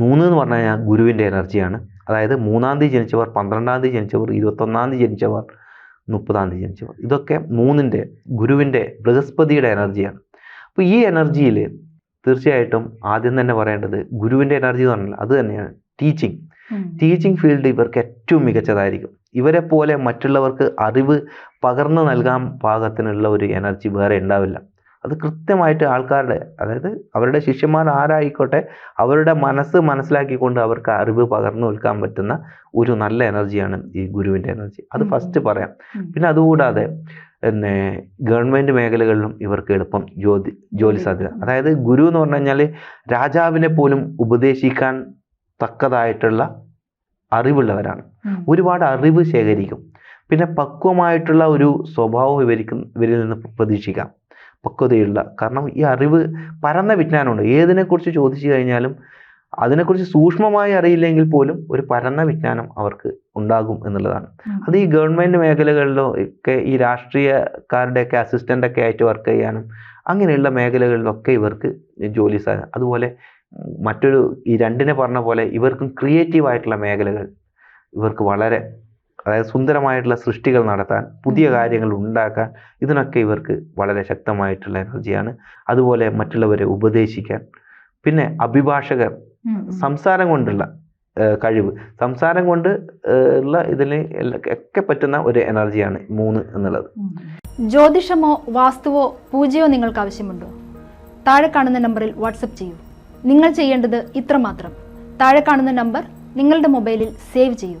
മൂന്ന് എന്ന് പറഞ്ഞു കഴിഞ്ഞാൽ ഗുരുവിന്റെ എനർജിയാണ്. അതായത് മൂന്നാം തീയതി ജനിച്ചവർ പന്ത്രണ്ടാം തീയതി ജനിച്ചവർ ഇരുപത്തൊന്നാം തീയതി ജനിച്ചവർ മുപ്പതാം തീയതി ജനിച്ചവർ. ഇതൊക്കെ മൂന്നിന്റെ ഗുരുവിന്റെ ബൃഹസ്പതിയുടെ എനർജിയാണ്. അപ്പോൾ ഈ എനർജിയിൽ തീർച്ചയായിട്ടും ആദ്യം തന്നെ പറയേണ്ടത് ഗുരുവിന്റെ എനർജി എന്ന് പറഞ്ഞാൽ അത് തന്നെയാണ് ടീച്ചിങ്. ടീച്ചിങ് ഫീൽഡ് ഇവർക്ക് ഏറ്റവും മികച്ചതായിരിക്കും. ഇവരെ പോലെ മറ്റുള്ളവർക്ക് അറിവ് പകർന്നു നൽകാൻ പാകത്തിനുള്ള ഒരു എനർജി വേറെ ഉണ്ടാവില്ല. അത് കൃത്യമായിട്ട് ആൾക്കാരുടെ അതായത് അവരുടെ ശിഷ്യന്മാർ ആരായിക്കോട്ടെ അവരുടെ മനസ്സ് മനസ്സിലാക്കിക്കൊണ്ട് അവർക്ക് അറിവ് പകർന്നു നൽകാൻ പറ്റുന്ന ഒരു നല്ല എനർജിയാണ് ഈ ഗുരുവിന്റെ എനർജി. അത് ഫസ്റ്റ് പറയാം. പിന്നെ അതുകൂടാതെ പിന്നെ ഗവൺമെന്റ് മേഖലകളിലും ഇവർക്ക് എളുപ്പം ജോലി ജോലി സാധ്യത. അതായത് ഗുരു എന്ന് പറഞ്ഞു കഴിഞ്ഞാൽ രാജാവിനെ പോലും ഉപദേശിക്കാൻ തക്കതായിട്ടുള്ള അറിവുള്ളവരാണ്. ഒരുപാട് അറിവ് ശേഖരിക്കും. പിന്നെ പക്വമായിട്ടുള്ള ഒരു സ്വഭാവം ഇവർക്ക് ഇവരിൽ നിന്ന് പ്രതീക്ഷിക്കാം. പക്വതയുള്ള. കാരണം ഈ അറിവ് പരന്ന വിജ്ഞാനമുണ്ട്. ഏതിനെക്കുറിച്ച് ചോദിച്ചു കഴിഞ്ഞാലും അതിനെക്കുറിച്ച് സൂക്ഷ്മമായി അറിയില്ലെങ്കിൽ പോലും ഒരു പരന്ന വിജ്ഞാനം അവർക്ക് ഉണ്ടാകും എന്നുള്ളതാണ്. അത് ഈ ഗവൺമെന്റ് മേഖലകളിലോ ഒക്കെ ഈ രാഷ്ട്രീയക്കാരുടെയൊക്കെ അസിസ്റ്റന്റൊക്കെ ആയിട്ട് വർക്ക് ചെയ്യാനും അങ്ങനെയുള്ള മേഖലകളിലൊക്കെ ഇവർക്ക് ജോലി സാധ്യത അതുപോലെ മറ്റൊരു ഈ രണ്ടിനെ പറഞ്ഞ പോലെ ഇവർക്കും ക്രിയേറ്റീവ് ആയിട്ടുള്ള മേഖലകൾ ഇവർക്ക് വളരെ അതായത് സുന്ദരമായിട്ടുള്ള സൃഷ്ടികൾ നടത്താൻ പുതിയ. കാര്യങ്ങൾ ഉണ്ടാക്കാൻ ഇതിനൊക്കെ ഇവർക്ക് വളരെ ശക്തമായിട്ടുള്ള എനർജിയാണ്. അതുപോലെ മറ്റുള്ളവരെ ഉപദേശിക്കാൻ. പിന്നെ അഭിഭാഷകർ. സംസാരം കൊണ്ടുള്ള കഴിവ്. സംസാരം കൊണ്ട് ഉള്ള ഇതിന് ഒക്കെ പറ്റുന്ന ഒരു എനർജിയാണ് മൂന്ന് എന്നുള്ളത്. ജ്യോതിഷമോ വാസ്തുവോ പൂജയോ നിങ്ങൾക്ക് ആവശ്യമുണ്ടോ? താഴെ കാണുന്ന നമ്പറിൽ വാട്സപ്പ് ചെയ്യൂ. നിങ്ങൾ ചെയ്യേണ്ടത് ഇത്രമാത്രം. താഴെ കാണുന്ന നമ്പർ നിങ്ങളുടെ മൊബൈലിൽ സേവ് ചെയ്യൂ.